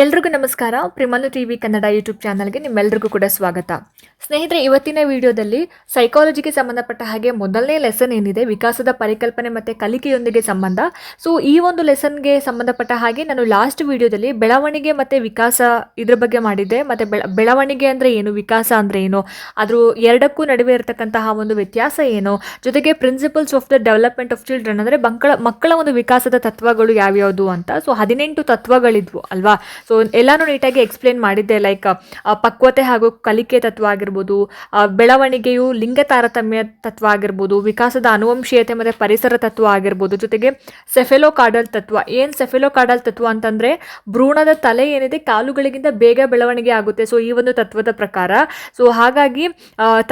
ಎಲ್ರಿಗೂ ನಮಸ್ಕಾರ. ಪ್ರಿಮಲು ಟಿ ವಿ ಕನ್ನಡ ಯೂಟ್ಯೂಬ್ ಚಾನಲ್ಗೆ ನಿಮ್ಮೆಲ್ಲರಿಗೂ ಕೂಡ ಸ್ವಾಗತ. ಸ್ನೇಹಿತರೆ, ಇವತ್ತಿನ ವಿಡಿಯೋದಲ್ಲಿ ಸೈಕಾಲಜಿಗೆ ಸಂಬಂಧಪಟ್ಟ ಹಾಗೆ ಮೊದಲನೇ ಲೆಸನ್ ಏನಿದೆ, ವಿಕಾಸದ ಪರಿಕಲ್ಪನೆ ಮತ್ತು ಕಲಿಕೆಯೊಂದಿಗೆ ಸಂಬಂಧ. ಸೊ ಈ ಒಂದು ಲೆಸನ್ಗೆ ಸಂಬಂಧಪಟ್ಟ ಹಾಗೆ ನಾನು ಲಾಸ್ಟ್ ವಿಡಿಯೋದಲ್ಲಿ ಬೆಳವಣಿಗೆ ಮತ್ತು ವಿಕಾಸ ಇದ್ರ ಬಗ್ಗೆ ಮಾಡಿದ್ದೆ. ಮತ್ತು ಬೆಳ, ಬೆಳವಣಿಗೆ ಅಂದರೆ ಏನು, ವಿಕಾಸ ಅಂದರೆ ಏನು ಅದ್ರ ಎರಡಕ್ಕೂ ನಡುವೆ ಇರತಕ್ಕಂತಹ ಒಂದು ವ್ಯತ್ಯಾಸ ಏನು, ಜೊತೆಗೆ principles of the development of children ಅಂದರೆ ಮಕ್ಕಳ ಮಕ್ಕಳ ಒಂದು ವಿಕಾಸದ ತತ್ವಗಳು ಯಾವ್ಯಾವುದು ಅಂತ. ಸೊ ಹದಿನೆಂಟು ತತ್ವಗಳಿದ್ವು ಅಲ್ವಾ? ಸೊ ಎಲ್ಲಾನು ನೀಟಾಗಿ ಎಕ್ಸ್ಪ್ಲೇನ್ ಮಾಡಿದ್ದೆ ಲೈಕ್ ಪಕ್ವತೆ ಹಾಗೂ ಕಲಿಕೆ ತತ್ವ ಆಗಿರ್ಬೋದು ಬೆಳವಣಿಗೆಯು ಲಿಂಗ ತಾರತಮ್ಯ ತತ್ವ ಆಗಿರ್ಬೋದು, ವಿಕಾಸದ ಅನುವಂಶೀಯತೆ ಮತ್ತು ಪರಿಸರ ತತ್ವ ಆಗಿರ್ಬೋದು, ಜೊತೆಗೆ ಸೆಫೆಲೋ ಕಾಡಲ್ ತತ್ವ. ಏನು ಸೆಫೆಲೋ ಕಾಡಲ್ ತತ್ವ ಅಂತಂದರೆ, ಭ್ರೂಣದ ತಲೆ ಏನಿದೆ, ಕಾಲುಗಳಿಗಿಂತ ಬೇಗ ಬೆಳವಣಿಗೆ ಆಗುತ್ತೆ. ಸೊ ಈ ಒಂದು ತತ್ವದ ಪ್ರಕಾರ. ಸೊ ಹಾಗಾಗಿ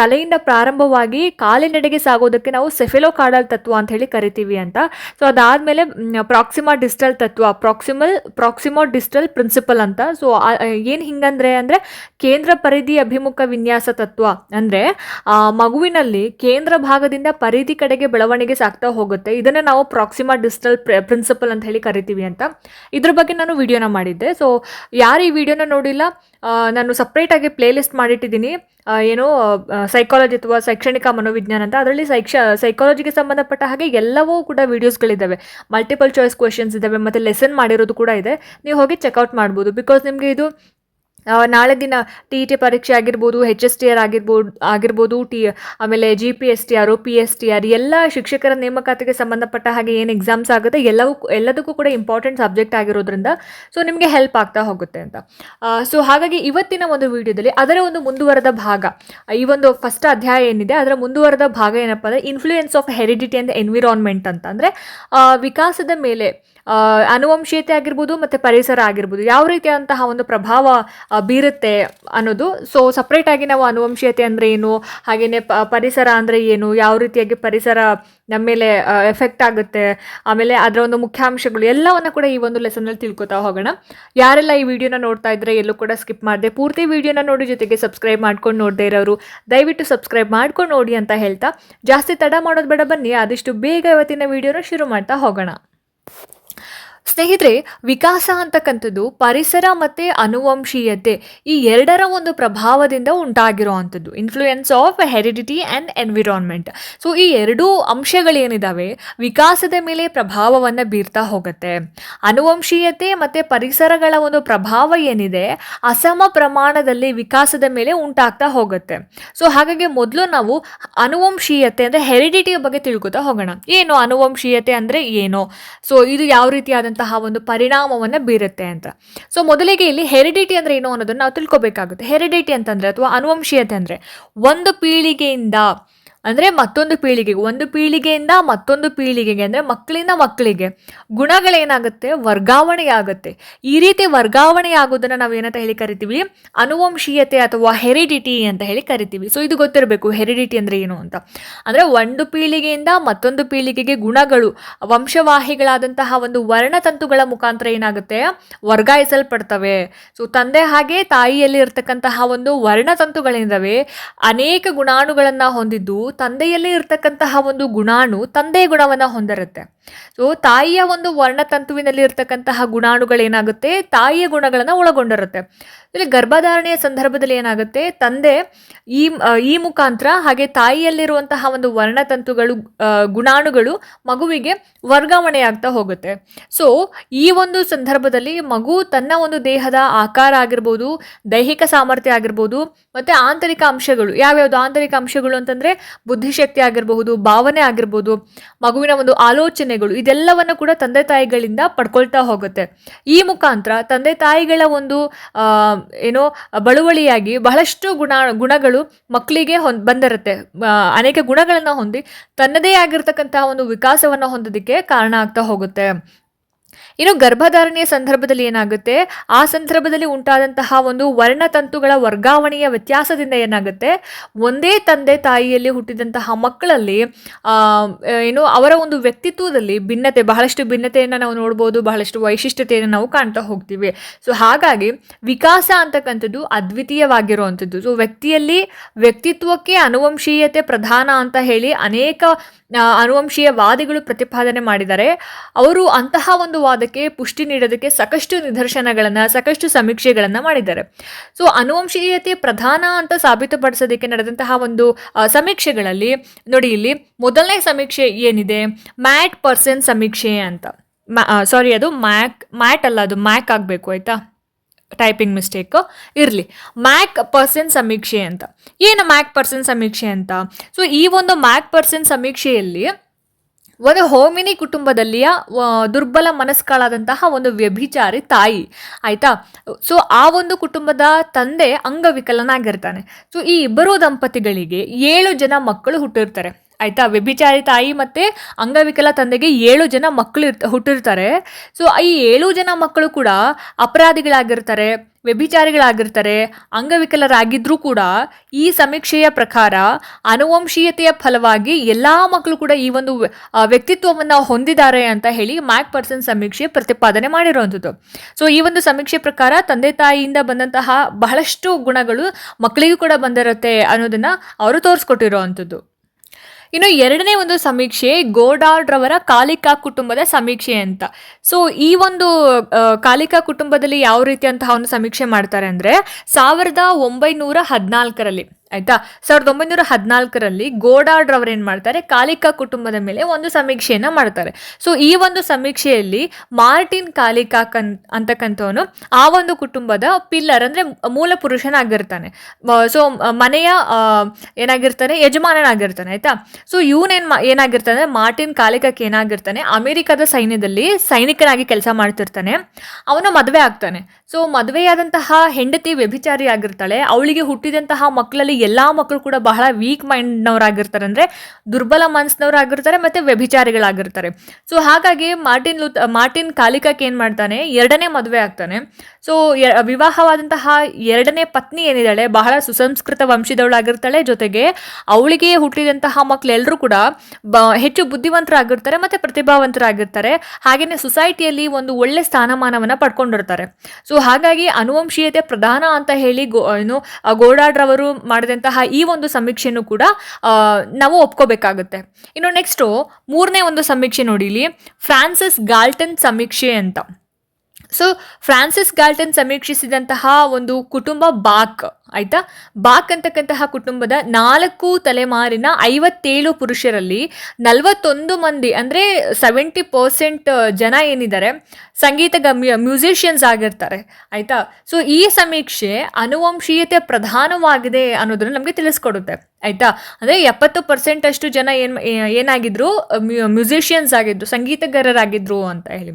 ತಲೆಯಿಂದ ಪ್ರಾರಂಭವಾಗಿ ಕಾಲಿನೆಡೆಗೆ ಸಾಗೋದಕ್ಕೆ ನಾವು ಸೆಫೆಲೋ ಕಾಡಲ್ ತತ್ವ ಅಂತ ಹೇಳಿ ಕರಿತೀವಿ ಅಂತ. ಸೊ ಅದಾದಮೇಲೆ ಪ್ರಾಕ್ಸಿಮಾ ಡಿಸ್ಟಲ್ ತತ್ವ. ಪ್ರಾಕ್ಸಿಮಲ್ ಪ್ರಾಕ್ಸಿಮೋ ಡಿಸ್ಟಲ್ ಪ್ರಿನ್ಸಿಪಲ್ ಅಂತ. ಸೊ ಏನು ಹಿಂಗಂದ್ರೆ ಅಂದರೆ ಕೇಂದ್ರ ಪರಿಧಿ ಅಭಿಮುಖ ವಿನ್ಯಾಸ ತತ್ವ ಅಂದರೆ ಮಗುವಿನಲ್ಲಿ ಕೇಂದ್ರ ಭಾಗದಿಂದ ಪರಿಧಿ ಕಡೆಗೆ ಬೆಳವಣಿಗೆ ಸಾಗ್ತಾ ಹೋಗುತ್ತೆ. ಇದನ್ನು ನಾವು ಪ್ರಾಕ್ಸಿಮಾ ಡಿಜಿಟಲ್ ಪ್ರಿನ್ಸಿಪಲ್ ಅಂತ ಹೇಳಿ ಕರಿತೀವಿ ಅಂತ. ಇದ್ರ ಬಗ್ಗೆ ನಾನು ವಿಡಿಯೋನ ಮಾಡಿದ್ದೆ. ಸೊ ಯಾರು ಈ ವಿಡಿಯೋನ ನೋಡಿಲ್ಲ ನಾನು ಸಪ್ರೇಟಾಗಿ ಪ್ಲೇಲಿಸ್ಟ್ ಮಾಡಿಟ್ಟಿದ್ದೀನಿ. ಏನು ಸೈಕಾಲಜಿ ಅಥವಾ ಶೈಕ್ಷಣಿಕ ಮನೋವಿಜ್ಞಾನ ಅಂತ. ಅದರಲ್ಲಿ ಶೈಕ್ಷ ಸೈಕಾಲಜಿಗೆ ಸಂಬಂಧಪಟ್ಟ ಹಾಗೆ ಎಲ್ಲವೂ ಕೂಡ ವೀಡಿಯೋಸ್ಗಳಿದ್ದಾವೆ ಮಲ್ಟಿಪಲ್ ಚಾಯ್ಸ್ ಕ್ವೆಶನ್ಸ್ ಇದ್ದಾವೆ, ಮತ್ತು ಲೆಸನ್ ಮಾಡಿರೋದು ಕೂಡ ಇದೆ. ನೀವು ಹೋಗಿ ಚೆಕ್ಔಟ್ ಮಾಡ್ಬೋದು. ಬಿಕಾಸ್ ನಿಮಗೆ ಇದು ನಾಳೆ ದಿನ ಟಿ ಇ ಟಿ ಪರೀಕ್ಷೆ ಆಗಿರ್ಬೋದು ಹೆಚ್ ಎಸ್ ಟಿ ಆರ್ ಆಗಿರ್ಬೋದು ಆಗಿರ್ಬೋದು, ಟಿ, ಆಮೇಲೆ G P S T R P S T R ಎಲ್ಲ ಶಿಕ್ಷಕರ ನೇಮಕಾತಿಗೆ ಸಂಬಂಧಪಟ್ಟ ಹಾಗೆ ಏನು ಎಕ್ಸಾಮ್ಸ್ ಆಗುತ್ತೆ, ಎಲ್ಲವೂ ಎಲ್ಲದಕ್ಕೂ ಕೂಡ ಇಂಪಾರ್ಟೆಂಟ್ ಸಬ್ಜೆಕ್ಟ್ ಆಗಿರೋದ್ರಿಂದ ಸೊ ನಿಮಗೆ ಹೆಲ್ಪ್ ಆಗ್ತಾ ಹೋಗುತ್ತೆ ಅಂತ. ಸೊ ಹಾಗಾಗಿ ಇವತ್ತಿನ ಒಂದು ವಿಡಿಯೋದಲ್ಲಿ ಅದರ ಒಂದು ಮುಂದುವರೆದ ಭಾಗ, ಈ ಒಂದು ಫಸ್ಟ್ ಅಧ್ಯಾಯ ಏನಿದೆ, ಅದರ ಮುಂದುವರೆದ ಭಾಗ ಏನಪ್ಪ ಅಂದರೆ influence of heredity and environment ಅಂತ. ಅಂದರೆ ವಿಕಾಸದ ಮೇಲೆ ಅನುವಂಶೀಯತೆ ಆಗಿರ್ಬೋದು ಮತ್ತು ಪರಿಸರ ಆಗಿರ್ಬೋದು, ಯಾವ ರೀತಿಯಾದಂತಹ ಒಂದು ಪ್ರಭಾವ ಬೀರುತ್ತೆ ಅನ್ನೋದು. ಸೊ ಸಪ್ರೇಟಾಗಿ ನಾವು ಅನುವಂಶೀಯತೆ ಅಂದರೆ ಏನು ಹಾಗೆಯೇ ಪರಿಸರ ಅಂದರೆ ಏನು, ಯಾವ ರೀತಿಯಾಗಿ ಪರಿಸರ ನಮ್ಮ ಮೇಲೆ ಎಫೆಕ್ಟ್ ಆಗುತ್ತೆ, ಆಮೇಲೆ ಅದರ ಒಂದು ಮುಖ್ಯಾಂಶಗಳು, ಎಲ್ಲವನ್ನು ಕೂಡ ಈ ಒಂದು ಲೆಸನಲ್ಲಿ ತಿಳ್ಕೊತಾ ಹೋಗೋಣ. ಯಾರೆಲ್ಲ ಈ ವಿಡಿಯೋನ ನೋಡ್ತಾ ಇದ್ದರೆ ಎಲ್ಲೂ ಕೂಡ ಸ್ಕಿಪ್ ಮಾಡಿದೆ, ಪೂರ್ತಿ ವಿಡಿಯೋನ ನೋಡಿ ಜೊತೆಗೆ ಸಬ್ಸ್ಕ್ರೈಬ್ ಮಾಡ್ಕೊಂಡು ನೋಡದೇ ಇರೋರು, ದಯವಿಟ್ಟು ಸಬ್ಸ್ಕ್ರೈಬ್ ಮಾಡ್ಕೊಂಡು ನೋಡಿ ಅಂತ ಹೇಳ್ತಾ. ಜಾಸ್ತಿ ತಡ ಮಾಡೋದು ಬೇಡ, ಬನ್ನಿ, ಆದಷ್ಟು ಬೇಗ ಇವತ್ತಿನ ವಿಡಿಯೋನ ಶುರು ಮಾಡ್ತಾ ಹೋಗೋಣ. ಸ್ನೇಹಿತರೆ, ವಿಕಾಸ ಅಂತಕ್ಕಂಥದ್ದು ಪರಿಸರ ಮತ್ತು ಅನುವಂಶೀಯತೆ ಈ ಎರಡರ ಒಂದು ಪ್ರಭಾವದಿಂದ ಉಂಟಾಗಿರೋ ಅಂಥದ್ದು influence of heredity and environment so ಈ ಎರಡೂ ಅಂಶಗಳೇನಿದ್ದಾವೆ ವಿಕಾಸದ ಮೇಲೆ ಪ್ರಭಾವವನ್ನು ಬೀರ್ತಾ ಹೋಗುತ್ತೆ. ಅನುವಂಶೀಯತೆ ಮತ್ತು ಪರಿಸರಗಳ ಒಂದು ಪ್ರಭಾವ ಏನಿದೆ? ಅಸಮ ಪ್ರಮಾಣದಲ್ಲಿ ವಿಕಾಸದ ಮೇಲೆ ಉಂಟಾಗ್ತಾ ಹೋಗುತ್ತೆ. ಸೊ ಹಾಗಾಗಿ ಮೊದಲು ನಾವು ಅನುವಂಶೀಯತೆ ಅಂದರೆ ಹೆರಿಡಿಟಿಯ ಬಗ್ಗೆ ತಿಳ್ಕೊತಾ ಹೋಗೋಣ. ಏನು ಅನುವಂಶೀಯತೆ ಅಂದರೆ ಏನು? ಸೊ ಇದು ಯಾವ ರೀತಿಯಾದಂತಹ ಒಂದು ಪರಿಣಾಮವನ್ನು ಬೀರುತ್ತೆ ಅಂತ. ಸೊ ಮೊದಲಿಗೆ ಇಲ್ಲಿ ಹೆರಿಡಿಟಿ ಅಂದರೆ ಏನು ಅನ್ನೋದನ್ನು ನಾವು ತಿಳ್ಕೊಬೇಕಾಗುತ್ತೆ. ಹೆರಿಡಿಟಿ ಅಂತಂದರೆ ಅಥವಾ ಅನುವಂಶೀಯತೆ ಅಂದರೆ ಒಂದು ಪೀಳಿಗೆಯಿಂದ ಅಂದರೆ ಮತ್ತೊಂದು ಪೀಳಿಗೆಗೆ, ಒಂದು ಪೀಳಿಗೆಯಿಂದ ಮತ್ತೊಂದು ಪೀಳಿಗೆಗೆ ಅಂದರೆ ಮಕ್ಕಳಿಂದ ಮಕ್ಕಳಿಗೆ ಗುಣಗಳೇನಾಗುತ್ತೆ ವರ್ಗಾವಣೆ ಆಗುತ್ತೆ. ಈ ರೀತಿ ವರ್ಗಾವಣೆ ಆಗೋದನ್ನು ನಾವು ಏನಂತ ಹೇಳಿ ಕರಿತೀವಿ? ಅನುವಂಶೀಯತೆ ಅಥವಾ ಹೆರಿಡಿಟಿ ಅಂತ ಹೇಳಿ ಕರಿತೀವಿ. ಸೊ ಇದು ಗೊತ್ತಿರಬೇಕು, ಹೆರಿಡಿಟಿ ಅಂದರೆ ಏನು ಅಂತ. ಅಂದರೆ ಒಂದು ಪೀಳಿಗೆಯಿಂದ ಮತ್ತೊಂದು ಪೀಳಿಗೆಗೆ ಗುಣಗಳು, ವಂಶವಾಹಿಗಳಾದಂತಹ ಒಂದು ವರ್ಣತಂತುಗಳ ಮುಖಾಂತರ ಏನಾಗುತ್ತೆ? ವರ್ಗಾಯಿಸಲ್ಪಡ್ತವೆ. ಸೊ ತಂದೆ ಹಾಗೆ ತಾಯಿಯಲ್ಲಿ ಇರ್ತಕ್ಕಂತಹ ಒಂದು ವರ್ಣತಂತುಗಳಿಂದವೇ ಅನೇಕ ಗುಣಾಣುಗಳನ್ನು ಹೊಂದಿದ್ದು ತಂದೆಯಲ್ಲಿ ಇರ್ತಕ್ಕಂತಹ ಒಂದು ಗುಣಾಣು ತಂದೆಯ ಗುಣವನ್ನು ಹೊಂದಿರುತ್ತೆ. ಸೊ ತಾಯಿಯ ಒಂದು ವರ್ಣತಂತುವಿನಲ್ಲಿ ಇರ್ತಕ್ಕಂತಹ ಗುಣಾಣುಗಳೇನಾಗುತ್ತೆ? ತಾಯಿಯ ಗುಣಗಳನ್ನು ಒಳಗೊಂಡಿರುತ್ತೆ. ಇಲ್ಲಿ ಗರ್ಭಧಾರಣೆಯ ಸಂದರ್ಭದಲ್ಲಿ ಏನಾಗುತ್ತೆ? ತಂದೆ ಈ ಈ ಮುಖಾಂತರ ಹಾಗೆ ತಾಯಿಯಲ್ಲಿರುವಂತಹ ಒಂದು ವರ್ಣತಂತುಗಳು ಗುಣಾಣುಗಳು ಮಗುವಿಗೆ ವರ್ಗಾವಣೆಯಾಗ್ತಾ ಹೋಗುತ್ತೆ. ಸೊ ಈ ಒಂದು ಸಂದರ್ಭದಲ್ಲಿ ಮಗು ತನ್ನ ಒಂದು ದೇಹದ ಆಕಾರ ಆಗಿರ್ಬೋದು, ದೈಹಿಕ ಸಾಮರ್ಥ್ಯ ಆಗಿರ್ಬೋದು, ಮತ್ತು ಆಂತರಿಕ ಅಂಶಗಳು, ಯಾವ್ಯಾವುದು ಆಂತರಿಕ ಅಂಶಗಳು ಅಂತಂದರೆ ಬುದ್ಧಿಶಕ್ತಿ ಆಗಿರಬಹುದು, ಭಾವನೆ ಆಗಿರ್ಬೋದು, ಮಗುವಿನ ಒಂದು ಆಲೋಚನೆಗಳು, ಇದೆಲ್ಲವನ್ನು ಕೂಡ ತಂದೆ ತಾಯಿಗಳಿಂದ ಪಡ್ಕೊಳ್ತಾ ಹೋಗುತ್ತೆ. ಈ ಮುಖಾಂತರ ತಂದೆ ತಾಯಿಗಳ ಒಂದು ಏನೋ ಬಳುವಳಿಯಾಗಿ ಬಹಳಷ್ಟು ಗುಣ, ಗುಣಗಳು ಮಕ್ಕಳಿಗೆ ಹೊಂದ್ ಬಂದಿರುತ್ತೆ. ಅನೇಕ ಗುಣಗಳನ್ನು ಹೊಂದಿ ತನ್ನದೇ ಆಗಿರ್ತಕ್ಕಂತಹ ಒಂದು ವಿಕಾಸವನ್ನು ಹೊಂದೋದಕ್ಕೆ ಕಾರಣ ಆಗ್ತಾ ಹೋಗುತ್ತೆ. ಇನ್ನು ಗರ್ಭಧಾರಣೆಯ ಸಂದರ್ಭದಲ್ಲಿ ಏನಾಗುತ್ತೆ? ಆ ಸಂದರ್ಭದಲ್ಲಿ ಉಂಟಾದಂತಹ ಒಂದು ವರ್ಣತಂತುಗಳ ವರ್ಗಾವಣೆಯ ವ್ಯತ್ಯಾಸದಿಂದ ಏನಾಗುತ್ತೆ? ಒಂದೇ ತಂದೆ ತಾಯಿಯಲ್ಲಿ ಹುಟ್ಟಿದಂತಹ ಮಕ್ಕಳಲ್ಲಿ ಏನು ಅವರ ಒಂದು ವ್ಯಕ್ತಿತ್ವದಲ್ಲಿ ಭಿನ್ನತೆ, ಬಹಳಷ್ಟು ಭಿನ್ನತೆಯನ್ನು ನಾವು ನೋಡ್ಬೋದು, ಬಹಳಷ್ಟು ವೈಶಿಷ್ಟ್ಯತೆಯನ್ನು ನಾವು ಕಾಣ್ತಾ ಹೋಗ್ತೀವಿ. ಸೊ ಹಾಗಾಗಿ ವಿಕಾಸ ಅಂತಕ್ಕಂಥದ್ದು ಅದ್ವಿತೀಯವಾಗಿರುವಂಥದ್ದು. ಸೊ ವ್ಯಕ್ತಿಯಲ್ಲಿ ವ್ಯಕ್ತಿತ್ವಕ್ಕೆ ಅನುವಂಶೀಯತೆ ಪ್ರಧಾನ ಅಂತ ಹೇಳಿ ಅನೇಕ ಅನುವಂಶೀಯವಾದಿಗಳು ಅನುವಂಶೀಯ ವಾದಿಗಳು ಪ್ರತಿಪಾದನೆ ಮಾಡಿದ್ದಾರೆ. ಅವರು ಅಂತಹ ಒಂದು ವಾದಕ್ಕೆ ವಾದಕ್ಕೆ ಪುಷ್ಟಿ ನೀಡೋದಕ್ಕೆ ಸಾಕಷ್ಟು ನಿದರ್ಶನಗಳನ್ನು, ಸಾಕಷ್ಟು ಸಮೀಕ್ಷೆಗಳನ್ನು ಮಾಡಿದ್ದಾರೆ. ಸೊ ಅನುವಂಶೀಯತೆ ಪ್ರಧಾನ ಅಂತ ಸಾಬೀತುಪಡಿಸೋದಕ್ಕೆ ನಡೆದಂತಹ ಒಂದು ಸಮೀಕ್ಷೆಗಳಲ್ಲಿ, ನೋಡಿ ಇಲ್ಲಿ ಮೊದಲನೇ ಸಮೀಕ್ಷೆ ಏನಿದೆ? ಮ್ಯಾಟ್ ಪರ್ಸನ್ ಸಮೀಕ್ಷೆ ಅಂತ. ಸಾರಿ ಅದು ಮ್ಯಾಕ್, ಮ್ಯಾಟ್ ಅಲ್ಲ, ಅದು ಮ್ಯಾಕ್ ಆಗಬೇಕು, ಆಯಿತಾ? ಟೈಪಿಂಗ್ ಮಿಸ್ಟೇಕ್ ಇರಲಿ. ಮ್ಯಾಕ್ ಪರ್ಸನ್ ಸಮೀಕ್ಷೆ ಅಂತ. ಏನು ಮ್ಯಾಕ್ ಪರ್ಸನ್ ಸಮೀಕ್ಷೆ ಅಂತ? ಸೊ ಈ ಒಂದು ಮ್ಯಾಕ್ ಪರ್ಸನ್ ಸಮೀಕ್ಷೆಯಲ್ಲಿ ಒಂದು ಹೋಮಿನಿ ಕುಟುಂಬದಲ್ಲಿಯ ದುರ್ಬಲ ಮನಸ್ಕಳಾದಂತಹ ಒಂದು ವ್ಯಭಿಚಾರಿ ತಾಯಿ. ಆಯಿತಾ? ಸೊ, ಆ ಒಂದು ಕುಟುಂಬದ ತಂದೆ ಅಂಗವಿಕಲನಾಗಿರ್ತಾನೆ. ಸೊ, ಈ ಇಬ್ಬರು ದಂಪತಿಗಳಿಗೆ ಏಳು ಜನ ಮಕ್ಕಳು ಹುಟ್ಟಿರ್ತಾರೆ. ಆಯಿತಾ? ವ್ಯಭಿಚಾರಿ ತಾಯಿ ಮತ್ತು ಅಂಗವಿಕಲ ತಂದೆಗೆ ಏಳು ಜನ ಮಕ್ಕಳು ಇರ್ತ, ಹುಟ್ಟಿರ್ತಾರೆ. ಸೊ, ಈ ಏಳು ಜನ ಮಕ್ಕಳು ಕೂಡ ಅಪರಾಧಿಗಳಾಗಿರ್ತಾರೆ. ವ್ಯಭಿಚಾರಿಗಳಾಗಿರ್ತಾರೆ ಅಂಗವಿಕಲರಾಗಿದ್ದರೂ ಕೂಡ ಈ ಸಮೀಕ್ಷೆಯ ಪ್ರಕಾರ ಅನುವಂಶೀಯತೆಯ ಫಲವಾಗಿ ಎಲ್ಲ ಮಕ್ಕಳು ಕೂಡ ಈ ಒಂದು ವ್ಯಕ್ತಿತ್ವವನ್ನು ಹೊಂದಿದ್ದಾರೆ ಅಂತ ಹೇಳಿ ಮ್ಯಾಕ್ ಪರ್ಸನ್ ಸಮೀಕ್ಷೆ ಪ್ರತಿಪಾದನೆ ಮಾಡಿರುವಂಥದ್ದು. ಸೊ ಈ ಒಂದು ಸಮೀಕ್ಷೆ ಪ್ರಕಾರ ತಂದೆ ತಾಯಿಯಿಂದ ಬಂದಂತಹ ಬಹಳಷ್ಟು ಗುಣಗಳು ಮಕ್ಕಳಿಗೂ ಕೂಡ ಬಂದಿರುತ್ತೆ ಅನ್ನೋದನ್ನು ಅವರು ತೋರಿಸ್ಕೊಟ್ಟಿರುವಂಥದ್ದು. ಇನ್ನು ಎರಡನೇ ಒಂದು ಸಮೀಕ್ಷೆ ಗೋಡಾರ್ಡ್ ರವರ ಕಾಲಿಕಾ ಕುಟುಂಬದ ಸಮೀಕ್ಷೆ ಅಂತ. ಸೊ ಈ ಒಂದು ಕಾಲಿಕಾ ಕುಟುಂಬದಲ್ಲಿ ಯಾವ ರೀತಿಯಂತಹ ಒಂದು ಸಮೀಕ್ಷೆ ಮಾಡ್ತಾರೆ ಅಂದ್ರೆ ಸಾವಿರದ ಒಂಬೈನೂರ ಹದಿನಾಲ್ಕರಲ್ಲಿ ಆಯ್ತಾ? ಸಾವಿರದ ಒಂಬೈನೂರ ಹದಿನಾಲ್ಕರಲ್ಲಿ ಗೋಡಾರ್ಡ್ ರವರು ಏನ್ ಮಾಡ್ತಾರೆ? ಕಾಲಿಕಾ ಕುಟುಂಬದ ಮೇಲೆ ಒಂದು ಸಮೀಕ್ಷೆಯನ್ನ ಮಾಡ್ತಾರೆ. ಸೊ ಈ ಒಂದು ಸಮೀಕ್ಷೆಯಲ್ಲಿ ಮಾರ್ಟಿನ್ ಕಾಲಿಕಾ ಕನ್ ಅಂತಕ್ಕಂಥವನು ಆ ಒಂದು ಕುಟುಂಬದ ಪಿಲ್ಲರ್ ಅಂದ್ರೆ ಮೂಲ ಪುರುಷನಾಗಿರ್ತಾನೆ. ಸೊ ಮನೆಯ ಏನಾಗಿರ್ತಾನೆ? ಯಜಮಾನನಾಗಿರ್ತಾನೆ, ಆಯ್ತಾ? ಸೊ ಇವನೇನ್ ಏನಾಗಿರ್ತಾನೆ ಮಾರ್ಟಿನ್ ಕಾಲಿಕಕ್ಕೆ ಏನಾಗಿರ್ತಾನೆ? ಅಮೆರಿಕದ ಸೈನ್ಯದಲ್ಲಿ ಸೈನಿಕನಾಗಿ ಕೆಲಸ ಮಾಡ್ತಿರ್ತಾನೆ. ಅವನು ಮದುವೆ ಆಗ್ತಾನೆ. ಸೊ ಮದುವೆಯಾದಂತಹ ಹೆಂಡತಿ ವ್ಯಭಿಚಾರಿ ಆಗಿರ್ತಾಳೆ ಅವಳಿಗೆ ಹುಟ್ಟಿದಂತಹ ಮಕ್ಕಳಲ್ಲಿ ಎಲ್ಲಾ ಮಕ್ಕಳು ಕೂಡ ಬಹಳ ವೀಕ್ ಮೈಂಡ್ನವರಾಗಿರ್ತಾರೆ ಅಂದ್ರೆ ದುರ್ಬಲ ಮನಸ್ಸಿನವರಾಗಿರ್ತಾರೆ ಮತ್ತೆ ವ್ಯಭಿಚಾರಿಗಳಾಗಿರ್ತಾರೆ. ಸೊ ಹಾಗಾಗಿ ಮಾರ್ಟಿನ್ ಲೂತ್ ಮಾರ್ಟಿನ್ ಕಾಲಿಕಕ್ಕೆ ಏನು ಮಾಡ್ತಾನೆ? ಎರಡನೇ ಮದುವೆ ಆಗ್ತಾನೆ. ಸೊ ವಿವಾಹವಾದಂತಹ ಎರಡನೇ ಪತ್ನಿ ಏನಿದ್ದಾಳೆ? ಬಹಳ ಸುಸಂಸ್ಕೃತ ವಂಶದವಳಾಗಿರ್ತಾಳೆ. ಜೊತೆಗೆ ಅವಳಿಗೆ ಹುಟ್ಟಿದಂತಹ ಮಕ್ಕಳೆಲ್ಲರೂ ಕೂಡ ಬ, ಹೆಚ್ಚು ಬುದ್ಧಿವಂತರಾಗಿರ್ತಾರೆ ಮತ್ತೆ ಪ್ರತಿಭಾವಂತರಾಗಿರ್ತಾರೆ. ಹಾಗೆಯೇ ಸೊಸೈಟಿಯಲ್ಲಿ ಒಂದು ಒಳ್ಳೆ ಸ್ಥಾನಮಾನವನ್ನ ಪಡ್ಕೊಂಡಿರ್ತಾರೆ. ಸೊ ಹಾಗಾಗಿ ಅನುವಂಶೀಯತೆ ಪ್ರಧಾನ ಅಂತ ಹೇಳಿ ಗೋ, ಏನು ಗೋಡಾಡ್ರವರು ಗೋಡಾಡ್ರವರು ಮಾಡಿದಂತಹ ಈ ಒಂದು ಸಮೀಕ್ಷೆಯನ್ನು ಕೂಡ ನಾವು ಒಪ್ಕೋಬೇಕಾಗುತ್ತೆ. ಇನ್ನು ನೆಕ್ಸ್ಟು ಮೂರನೇ ಒಂದು ಸಮೀಕ್ಷೆ ನೋಡಿ ಇಲ್ಲಿ ಫ್ರಾನ್ಸಿಸ್ ಗಾಲ್ಟನ್ ಸಮೀಕ್ಷೆ ಅಂತ. ಸೊ ಫ್ರಾನ್ಸಿಸ್ ಗಾಲ್ಟನ್ ಸಮೀಕ್ಷಿಸಿದಂತಹ ಒಂದು ಕುಟುಂಬ ಬಾಕ್, ಆಯ್ತಾ? ಬಾಕ್ ಅಂತಕ್ಕಂತಹ ಕುಟುಂಬದ ನಾಲ್ಕು ತಲೆಮಾರಿನ ಐವತ್ತೇಳು ಪುರುಷರಲ್ಲಿ ನಲವತ್ತೊಂದು ಮಂದಿ, ಅಂದರೆ ಸೆವೆಂಟಿ ಪರ್ಸೆಂಟ್ ಜನ ಏನಿದ್ದಾರೆ, ಸಂಗೀತ ಮ್ಯೂಸಿಷಿಯನ್ಸ್ ಆಗಿರ್ತಾರೆ, ಆಯಿತಾ? ಸೊ ಈ ಸಮೀಕ್ಷೆ ಅನುವಂಶೀಯತೆ ಪ್ರಧಾನವಾಗಿದೆ ಅನ್ನೋದನ್ನು ನಮಗೆ ತಿಳಿಸ್ಕೊಡುತ್ತೆ, ಆಯಿತಾ? ಅಂದರೆ ಎಪ್ಪತ್ತು ಪರ್ಸೆಂಟ್ ಅಷ್ಟು ಜನ ಏನು, ಏನಾಗಿದ್ರು ಮ್ಯೂಸಿಷಿಯನ್ಸ್ ಆಗಿದ್ರು, ಸಂಗೀತಗಾರರಾಗಿದ್ರು ಅಂತ ಹೇಳಿ.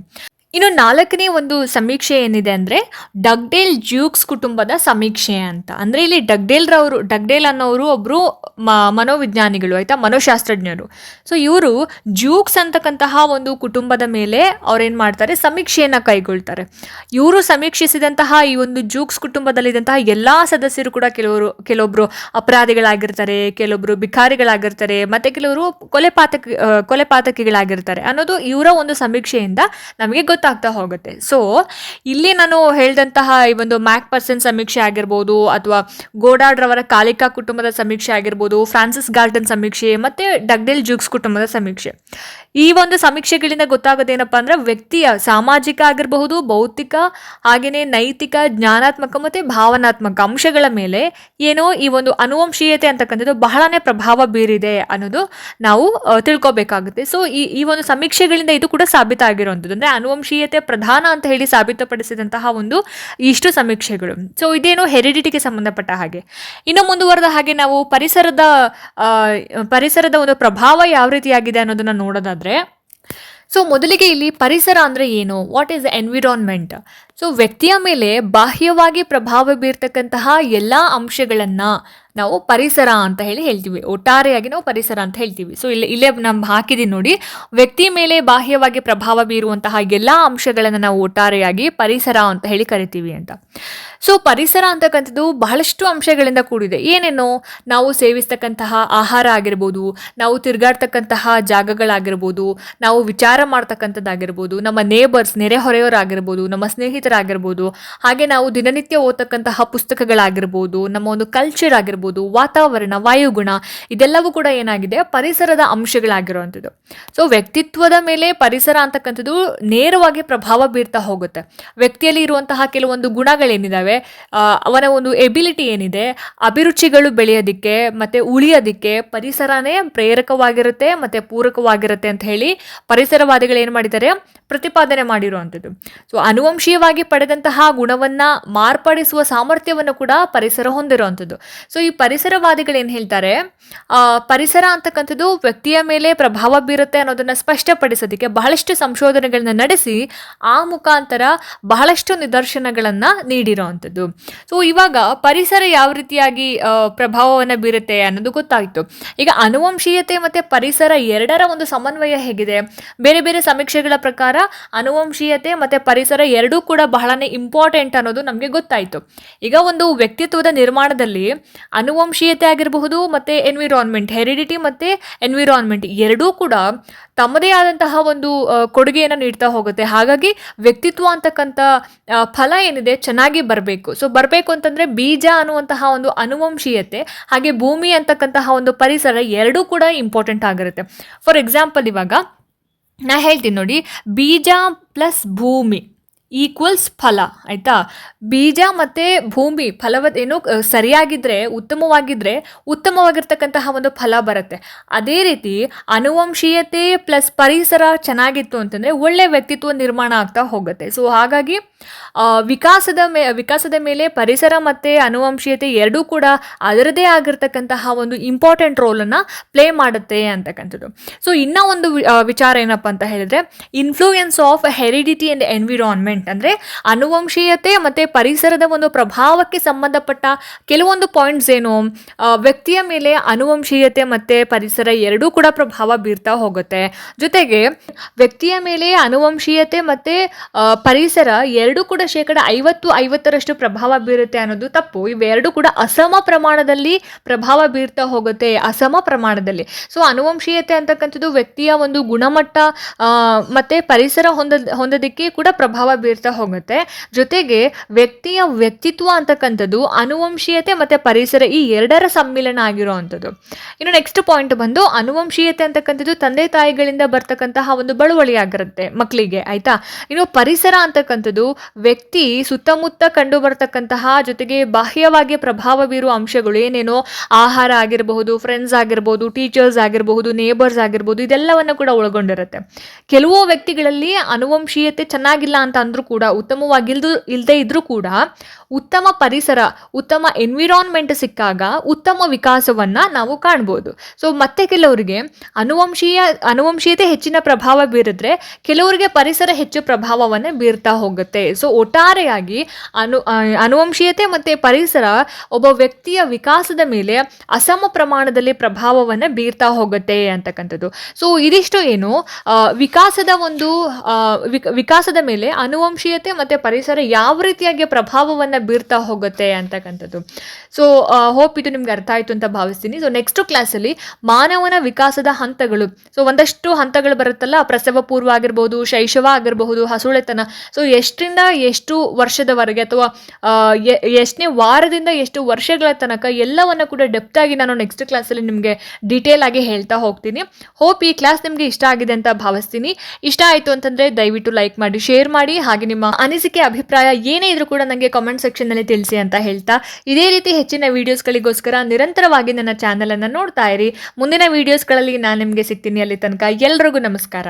ಇನ್ನು ನಾಲ್ಕನೇ ಒಂದು ಸಮೀಕ್ಷೆ ಏನಿದೆ ಅಂದರೆ ಡಗ್ಡೇಲ್ ಜ್ಯೂಕ್ಸ್ ಕುಟುಂಬದ ಸಮೀಕ್ಷೆ ಅಂತ. ಅಂದರೆ ಇಲ್ಲಿ ಡಗ್ಡೇಲ್ ರವರು ಡಗ್ಡೇಲ್ ಅನ್ನೋರು ಒಬ್ಬರು ಮನೋವಿಜ್ಞಾನಿಗಳು ಆಯಿತಾ? ಮನೋಶಾಸ್ತ್ರಜ್ಞರು. ಸೊ ಇವರು ಜ್ಯೂಕ್ಸ್ ಅಂತಕ್ಕಂತಹ ಒಂದು ಕುಟುಂಬದ ಮೇಲೆ ಅವ್ರೇನು ಮಾಡ್ತಾರೆ? ಸಮೀಕ್ಷೆಯನ್ನು ಕೈಗೊಳ್ತಾರೆ. ಇವರು ಸಮೀಕ್ಷಿಸಿದಂತಹ ಈ ಒಂದು ಜೂಕ್ಸ್ ಕುಟುಂಬದಲ್ಲಿದ್ದಂತಹ ಎಲ್ಲ ಸದಸ್ಯರು ಕೂಡ ಕೆಲವರು ಕೆಲವೊಬ್ಬರು ಅಪರಾಧಿಗಳಾಗಿರ್ತಾರೆ ಕೆಲವೊಬ್ಬರು ಭಿಕಾರಿಗಳಾಗಿರ್ತಾರೆ ಮತ್ತು ಕೆಲವರು ಕೊಲೆ ಪಾತಕ ಆ, ಕೊಲೆ ಅನ್ನೋದು ಇವರ ಒಂದು ಸಮೀಕ್ಷೆಯಿಂದ ನಮಗೆ ಗೊತ್ತಾಗ್ತಾ ಹೋಗುತ್ತೆ. ಸೊ ಇಲ್ಲಿ ನಾನು ಹೇಳಿದಂತಹ ಈ ಒಂದು ಮ್ಯಾಕ್ ಪರ್ಸನ್ ಸಮೀಕ್ಷೆ ಆಗಿರ್ಬೋದು ಅಥವಾ ಗೋಡಾಡ್ ರವರ ಕಾಲಿಕಾ ಕುಟುಂಬದ ಸಮೀಕ್ಷೆ ಆಗಿರ್ಬೋದು ಫ್ರಾನ್ಸಿಸ್ ಗಾರ್ಡನ್ ಸಮೀಕ್ಷೆ ಮತ್ತೆ ಡಗ್ಡೆಲ್ ಜೂಕ್ಸ್ ಕುಟುಂಬದ ಸಮೀಕ್ಷೆ. ಈ ಒಂದು ಸಮೀಕ್ಷೆಗಳಿಂದ ಗೊತ್ತಾಗೋದೇನಪ್ಪ ಅಂದ್ರೆ ವ್ಯಕ್ತಿಯ ಸಾಮಾಜಿಕ ಆಗಿರಬಹುದು, ಭೌತಿಕ ಹಾಗೆಯೇ ನೈತಿಕ, ಜ್ಞಾನಾತ್ಮಕ ಮತ್ತೆ ಭಾವನಾತ್ಮಕ ಅಂಶಗಳ ಮೇಲೆ ಏನೋ ಈ ಒಂದು ಅನುವಂಶೀಯತೆ ಅಂತಕ್ಕಂಥದ್ದು ಬಹಳನೇ ಪ್ರಭಾವ ಬೀರಿದೆ ಅನ್ನೋದು ನಾವು ತಿಳ್ಕೊಬೇಕಾಗುತ್ತೆ. ಸೊ ಈ ಈ ಒಂದು ಸಮೀಕ್ಷೆಗಳಿಂದ ಇದು ಕೂಡ ಸಾಬೀತಾಗಿರುವಂಥದ್ದು. ಅಂದ್ರೆ ಅನುವಂಶೀಯತೆ ಪ್ರಧಾನ ಅಂತ ಹೇಳಿ ಸಾಬೀತುಪಡಿಸಿದಂತಹ ಒಂದು ಇಷ್ಟು ಸಮೀಕ್ಷೆಗಳು. ಸೊ ಇದೇನು ಹೆರಿಡಿಟಿಗೆ ಸಂಬಂಧಪಟ್ಟ ಹಾಗೆ. ಇನ್ನು ಮುಂದುವರೆದ ಹಾಗೆ ನಾವು ಪರಿಸರದ ಪರಿಸರದ ಒಂದು ಪ್ರಭಾವ ಯಾವ ರೀತಿಯಾಗಿದೆ ಅನ್ನೋದನ್ನು ನೋಡೋದಾದ್ರೆ ಸೊ ಮೊದಲಿಗೆ ಇಲ್ಲಿ ಪರಿಸರ ಅಂದರೆ ಏನು? ವಾಟ್ ಈಸ್ ಎನ್ವಿರಾನ್ಮೆಂಟ್ ಸೊ ವ್ಯಕ್ತಿಯ ಮೇಲೆ ಬಾಹ್ಯವಾಗಿ ಪ್ರಭಾವ ಬೀರ್ತಕ್ಕಂತಹ ಎಲ್ಲ ಅಂಶಗಳನ್ನು ನಾವು ಪರಿಸರ ಅಂತ ಹೇಳಿ ಹೇಳ್ತೀವಿ. ಒಟ್ಟಾರೆಯಾಗಿ ನಾವು ಪರಿಸರ ಅಂತ ಹೇಳ್ತೀವಿ. ಸೊ ಇಲ್ಲಿ, ಇಲ್ಲೇ ನಮ್ಮ ಹಾಕಿದೀನಿ ನೋಡಿ. ವ್ಯಕ್ತಿ ಮೇಲೆ ಬಾಹ್ಯವಾಗಿ ಪ್ರಭಾವ ಬೀರುವಂತಹ ಎಲ್ಲ ಅಂಶಗಳನ್ನು ನಾವು ಒಟ್ಟಾರೆಯಾಗಿ ಪರಿಸರ ಅಂತ ಹೇಳಿ ಕರಿತೀವಿ ಅಂತ. ಸೊ ಪರಿಸರ ಅಂತಕ್ಕಂಥದ್ದು ಬಹಳಷ್ಟು ಅಂಶಗಳಿಂದ ಕೂಡಿದೆ. ಏನೇನು? ನಾವು ಸೇವಿಸ್ತಕ್ಕಂತಹ ಆಹಾರ ಆಗಿರ್ಬೋದು, ನಾವು ತಿರುಗಾಡ್ತಕ್ಕಂತಹ ಜಾಗಗಳಾಗಿರ್ಬೋದು, ನಾವು ವಿಚಾರ ಮಾಡ್ತಕ್ಕಂಥದ್ದಾಗಿರ್ಬೋದು, ನಮ್ಮ ನೇಬರ್ಸ್ ನೆರೆಹೊರೆಯವರಾಗಿರ್ಬೋದು ನಮ್ಮ ಸ್ನೇಹಿತರಾಗಿರ್ಬೋದು, ಹಾಗೆ ನಾವು ದಿನನಿತ್ಯ ಓದ್ತಕ್ಕಂತಹ ಪುಸ್ತಕಗಳಾಗಿರ್ಬೋದು, ನಮ್ಮ ಒಂದು ಕಲ್ಚರ್ ಆಗಿರ್ಬೋದು ಆಗಿರ್ಬೋದು ವಾತಾವರಣ, ವಾಯುಗುಣ ಇದೆಲ್ಲವೂ ಕೂಡ ಏನಾಗಿದೆ? ಪರಿಸರದ ಅಂಶಗಳಾಗಿರುವಂಥದ್ದು. ಸೊ ವ್ಯಕ್ತಿತ್ವದ ಮೇಲೆ ಪರಿಸರ ಅಂತಕ್ಕಂಥದ್ದು ನೇರವಾಗಿ ಪ್ರಭಾವ ಬೀರ್ತಾ ಹೋಗುತ್ತೆ. ವ್ಯಕ್ತಿಯಲ್ಲಿ ಇರುವಂತಹ ಕೆಲವೊಂದು ಗುಣಗಳೇನಿದ್ದಾವೆ ಅವನ ಒಂದು ಎಬಿಲಿಟಿ ಏನಿದೆ? ಅಭಿರುಚಿಗಳು ಬೆಳೆಯೋದಿಕ್ಕೆ ಮತ್ತೆ ಉಳಿಯೋದಿಕ್ಕೆ ಪರಿಸರನೇ ಪ್ರೇರಕವಾಗಿರುತ್ತೆ ಮತ್ತೆ ಪೂರಕವಾಗಿರುತ್ತೆ ಅಂತ ಹೇಳಿ ಪರಿಸರವಾದಿಗಳು ಏನು ಮಾಡಿದ್ದಾರೆ? ಪ್ರತಿಪಾದನೆ ಮಾಡಿರುವಂಥದ್ದು. ಸೊ ಅನುವಂಶೀಯವಾಗಿ ಪಡೆದಂತಹ ಗುಣವನ್ನ ಮಾರ್ಪಡಿಸುವ ಸಾಮರ್ಥ್ಯವನ್ನು ಕೂಡ ಪರಿಸರ ಹೊಂದಿರುವಂಥದ್ದು. ಸೊ ಈ ಪರಿಸರವಾದಿಗಳು ಏನು ಹೇಳ್ತಾರೆ ಪರಿಸರ ಅಂತಕ್ಕಂಥದ್ದು ವ್ಯಕ್ತಿಯ ಮೇಲೆ ಪ್ರಭಾವ ಬೀರುತ್ತೆ ಅನ್ನೋದನ್ನ ಸ್ಪಷ್ಟಪಡಿಸೋದಕ್ಕೆ ಬಹಳಷ್ಟು ಸಂಶೋಧನೆಗಳನ್ನ ನಡೆಸಿ ಆ ಮುಖಾಂತರ ಬಹಳಷ್ಟು ನಿದರ್ಶನಗಳನ್ನ ನೀಡಿರುವಂಥದ್ದು ಸೊ ಇವಾಗ ಪರಿಸರ ಯಾವ ರೀತಿಯಾಗಿ ಪ್ರಭಾವವನ್ನು ಬೀರುತ್ತೆ ಅನ್ನೋದು ಗೊತ್ತಾಯಿತು. ಈಗ ಅನುವಂಶೀಯತೆ ಮತ್ತೆ ಪರಿಸರ ಎರಡರ ಒಂದು ಸಮನ್ವಯ ಹೇಗಿದೆ? ಬೇರೆ ಬೇರೆ ಸಮೀಕ್ಷೆಗಳ ಪ್ರಕಾರ ಅನುವಂಶೀಯತೆ ಮತ್ತೆ ಪರಿಸರ ಎರಡೂ ಕೂಡ ಬಹಳನೇ ಇಂಪಾರ್ಟೆಂಟ್ ಅನ್ನೋದು ನಮಗೆ ಗೊತ್ತಾಯಿತು. ಈಗ ಒಂದು ವ್ಯಕ್ತಿತ್ವದ ನಿರ್ಮಾಣದಲ್ಲಿ ಅನುವಂಶೀಯತೆ ಆಗಿರಬಹುದು ಮತ್ತೆ ಎನ್ವಿರಾನ್ಮೆಂಟ್ ಹೆರಿಡಿಟಿ ಮತ್ತೆ ಎನ್ವಿರಾನ್ಮೆಂಟ್ ಎರಡೂ ಕೂಡ ತಮ್ಮದೇ ಆದಂತಹ ಒಂದು ಕೊಡುಗೆಯನ್ನು ನೀಡ್ತಾ ಹೋಗುತ್ತೆ. ಹಾಗಾಗಿ ವ್ಯಕ್ತಿತ್ವ ಅಂತಕ್ಕಂಥ ಫಲ ಏನಿದೆ ಚೆನ್ನಾಗಿ ಬರಬೇಕು. ಸೊ ಬರಬೇಕು ಅಂತಂದರೆ ಬೀಜ ಅನ್ನುವಂತಹ ಒಂದು ಅನುವಂಶೀಯತೆ ಹಾಗೆ ಭೂಮಿ ಅಂತಕ್ಕಂತಹ ಒಂದು ಪರಿಸರ ಎರಡೂ ಕೂಡ ಇಂಪಾರ್ಟೆಂಟ್ ಆಗಿರುತ್ತೆ. ಫಾರ್ ಎಕ್ಸಾಂಪಲ್ ಇವಾಗ, ನಾ ಹೇಳ್ತೀನಿ ನೋಡಿ, ಬೀಜ ಪ್ಲಸ್ ಭೂಮಿ. ಈಕ್ವಲ್ಸ್ ಫಲ, ಆಯಿತಾ? ಬೀಜ ಮತ್ತು ಭೂಮಿ, ಫಲವತ್ ಏನು ಸರಿಯಾಗಿದ್ದರೆ ಉತ್ತಮವಾಗಿದ್ದರೆ ಉತ್ತಮವಾಗಿರ್ತಕ್ಕಂತಹ ಒಂದು ಫಲ ಬರುತ್ತೆ. ಅದೇ ರೀತಿ ಅನುವಂಶೀಯತೆ ಪ್ಲಸ್ ಪರಿಸರ ಚೆನ್ನಾಗಿತ್ತು ಅಂತಂದರೆ ಒಳ್ಳೆಯ ವ್ಯಕ್ತಿತ್ವ ನಿರ್ಮಾಣ ಆಗ್ತಾ ಹೋಗುತ್ತೆ. ಸೊ ಹಾಗಾಗಿ ವಿಕಾಸದ ಮೇ, ವಿಕಾಸದ ಮೇಲೆ ಪರಿಸರ ಮತ್ತು ಅನುವಂಶೀಯತೆ ಎರಡೂ ಕೂಡ ಅದರದೇ ಆಗಿರ್ತಕ್ಕಂತಹ ಒಂದು ಇಂಪಾರ್ಟೆಂಟ್ ರೋಲನ್ನು ಪ್ಲೇ ಮಾಡುತ್ತೆ ಅಂತಕ್ಕಂಥದ್ದು. ಸೊ ಇನ್ನೂ ಒಂದು ವಿಚಾರ ಏನಪ್ಪ ಅಂತ ಹೇಳಿದ್ರೆ influence of heredity and environment ಅಂದರೆ ಅನುವಂಶೀಯತೆ ಮತ್ತು ಪರಿಸರದ ಒಂದು ಪ್ರಭಾವಕ್ಕೆ ಸಂಬಂಧಪಟ್ಟ ಕೆಲವೊಂದು ಪಾಯಿಂಟ್ಸ್ ಏನು ವ್ಯಕ್ತಿಯ ಮೇಲೆ ಅನುವಂಶೀಯತೆ ಮತ್ತು ಪರಿಸರ ಎರಡೂ ಕೂಡ ಪ್ರಭಾವ ಬೀರ್ತಾ ಹೋಗುತ್ತೆ. ಜೊತೆಗೆ ವ್ಯಕ್ತಿಯ ಮೇಲೆ ಅನುವಂಶೀಯತೆ ಮತ್ತು ಪರಿಸರ ಎರಡೂ ಕೂಡ ಶೇಕಡ ಐವತ್ತು, ಐವತ್ತರಷ್ಟು ಪ್ರಭಾವ ಬೀರುತ್ತೆ ಅನ್ನೋದು ತಪ್ಪು. ಇವೆರಡೂ ಕೂಡ ಅಸಮ ಪ್ರಮಾಣದಲ್ಲಿ ಪ್ರಭಾವ ಬೀರ್ತಾ ಹೋಗುತ್ತೆ, ಅಸಮ ಪ್ರಮಾಣದಲ್ಲಿ. ಸೊ ಅನುವಂಶೀಯತೆ ಅಂತಕ್ಕಂಥದ್ದು ವ್ಯಕ್ತಿಯ ಒಂದು ಗುಣಮಟ್ಟ ಮತ್ತೆ ಪರಿಸರ ಹೊಂದ, ಹೊಂದೋದಕ್ಕೆ ಕೂಡ ಪ್ರಭಾವ ಬೀರ್ತಾ ಹೋಗುತ್ತೆ. ಜೊತೆಗೆ ವ್ಯಕ್ತಿಯ ವ್ಯಕ್ತಿತ್ವ ಅಂತಕ್ಕಂಥದ್ದು, ಅನುವಂಶೀಯತೆ ಮತ್ತೆ ಪರಿಸರ ಈ ಎರಡರ ಸಮ್ಮಿಲನ ಆಗಿರುವಂಥದ್ದು. ಇನ್ನು ನೆಕ್ಸ್ಟ್ ಪಾಯಿಂಟ್ ಬಂದು ಅನುವಂಶೀಯತೆ ಅಂತಕ್ಕಂಥದ್ದು ತಂದೆ ತಾಯಿಗಳಿಂದ ಬರ್ತಕ್ಕಂತಹ ಒಂದು ಬಳುವಳಿ ಆಗಿರುತ್ತೆ ಮಕ್ಕಳಿಗೆ ಆಯಿತಾ? ಇನ್ನು ಪರಿಸರ ಅಂತಕ್ಕಂಥದ್ದು ವ್ಯಕ್ತಿ ಸುತ್ತಮುತ್ತ ಕಂಡು ಬರ್ತಕ್ಕಂತಹ ಜೊತೆಗೆ ಬಾಹ್ಯವಾಗಿ ಪ್ರಭಾವ ಬೀರುವ ಅಂಶಗಳು ಏನೇನೋ ಆಹಾರ ಆಗಿರಬಹುದು ಫ್ರೆಂಡ್ಸ್ ಆಗಿರ್ಬೋದು ಟೀಚರ್ಸ್ ಆಗಿರಬಹುದು ನೇಬರ್ಸ್ ಆಗಿರ್ಬೋದು ಇದೆಲ್ಲವನ್ನು ಕೂಡ ಒಳಗೊಂಡಿರುತ್ತೆ. ಕೆಲವು ವ್ಯಕ್ತಿಗಳಲ್ಲಿ ಅನುವಂಶೀಯತೆ ಚೆನ್ನಾಗಿಲ್ಲ ಅಂತ ಕೂಡ, ಉತ್ತಮವಾಗಿಲ್ದು ಇಲ್ಲದೆ ಇದ್ದರೂ ಕೂಡ ಉತ್ತಮ ಪರಿಸರ, ಉತ್ತಮ ಎನ್ವಿರಾನ್ಮೆಂಟ್ ಸಿಕ್ಕಾಗ ಉತ್ತಮ ವಿಕಾಸವನ್ನ ನಾವು ಕಾಣ್ಬೋದು. ಸೊ ಮತ್ತೆ ಕೆಲವರಿಗೆ ಅನುವಂಶೀಯ, ಅನುವಂಶೀಯತೆ ಹೆಚ್ಚಿನ ಪ್ರಭಾವ ಬೀರಿದ್ರೆ ಕೆಲವರಿಗೆ ಪರಿಸರ ಹೆಚ್ಚು ಪ್ರಭಾವವನ್ನು ಬೀರ್ತಾ ಹೋಗುತ್ತೆ. ಸೊ ಒಟ್ಟಾರೆಯಾಗಿ ಅನು ಅನುವಂಶೀಯತೆ ಮತ್ತು ಪರಿಸರ ಒಬ್ಬ ವ್ಯಕ್ತಿಯ ವಿಕಾಸದ ಮೇಲೆ ಅಸಮ ಪ್ರಮಾಣದಲ್ಲಿ ಪ್ರಭಾವವನ್ನು ಬೀರ್ತಾ ಹೋಗುತ್ತೆ ಅಂತಕ್ಕಂಥದ್ದು. ಸೊ ಇದಿಷ್ಟು ಏನು ವಿಕಾಸದ ಒಂದು ವಿಕಾಸದ ಮೇಲೆ ಅನುವಂಶೀಯತೆ ಮತ್ತು ಪರಿಸರ ಯಾವ ರೀತಿಯಾಗಿ ಪ್ರಭಾವವನ್ನು ಬೀರ್ತಾ ಹೋಗುತ್ತೆ ಅಂತಕ್ಕಂಥದ್ದು. ಸೊ ಹೋಪ್ ಇದು ನಿಮ್ಗೆ ಅರ್ಥ ಆಯಿತು ಅಂತ ಭಾವಿಸ್ತೀನಿ. ಸೊ ನೆಕ್ಸ್ಟ್ ಕ್ಲಾಸಲ್ಲಿ ಮಾನವನ ವಿಕಾಸದ ಹಂತಗಳು. ಸೊ ಒಂದಷ್ಟು ಹಂತಗಳು ಬರುತ್ತಲ್ಲ. ಪ್ರಸವ ಪೂರ್ವ ಆಗಿರ್ಬೋದು, ಶೈಶವ ಆಗಿರಬಹುದು, ಹಸುಳೆತನ. ಸೊ ಎಷ್ಟರಿಂದ ಎಷ್ಟು ವರ್ಷದವರೆಗೆ ಅಥವಾ ಎಷ್ಟನೇ ವಾರದಿಂದ ಎಷ್ಟು ವರ್ಷಗಳ ತನಕ ಎಲ್ಲವನ್ನು ಕೂಡ ಡೆಪ್ತ್ ಆಗಿ ನಾನು ನೆಕ್ಸ್ಟ್ ಕ್ಲಾಸಲ್ಲಿ ನಿಮಗೆ ಡೀಟೇಲ್ ಆಗಿ ಹೇಳ್ತಾ ಹೋಗ್ತೀನಿ. ಹೋಪ್ ಈ ಕ್ಲಾಸ್ ನಿಮಗೆ ಇಷ್ಟ ಆಗಿದೆ ಅಂತ ಭಾವಿಸ್ತೀನಿ. ಇಷ್ಟ ಆಯಿತು ಅಂತಂದರೆ ದಯವಿಟ್ಟು ಲೈಕ್ ಮಾಡಿ ಶೇರ್ ಮಾಡಿ. ಹಾಗೆ ನಿಮ್ಮ ಅನಿಸಿಕೆ, ಅಭಿಪ್ರಾಯ ಏನೇ ಇದ್ರೂ ಕೂಡ ನನಗೆ ಕಾಮೆಂಟ್ ಸೆಕ್ಷನ್ನಲ್ಲಿ ತಿಳಿಸಿ ಅಂತ ಹೇಳ್ತಾ, ಇದೇ ರೀತಿ ಹೆಚ್ಚಿನ ವೀಡಿಯೋಸ್ಗಳಿಗೋಸ್ಕರ ನಿರಂತರವಾಗಿ ನನ್ನ ಚಾನಲನ್ನು ನೋಡ್ತಾ ಇರಿ. ಮುಂದಿನ ವೀಡಿಯೋಸ್ಗಳಲ್ಲಿ ನಾನು ನಿಮಗೆ ಸಿಗ್ತೀನಿ ಅಲ್ಲಿ ತನಕ. ಎಲ್ರಿಗೂ ನಮಸ್ಕಾರ.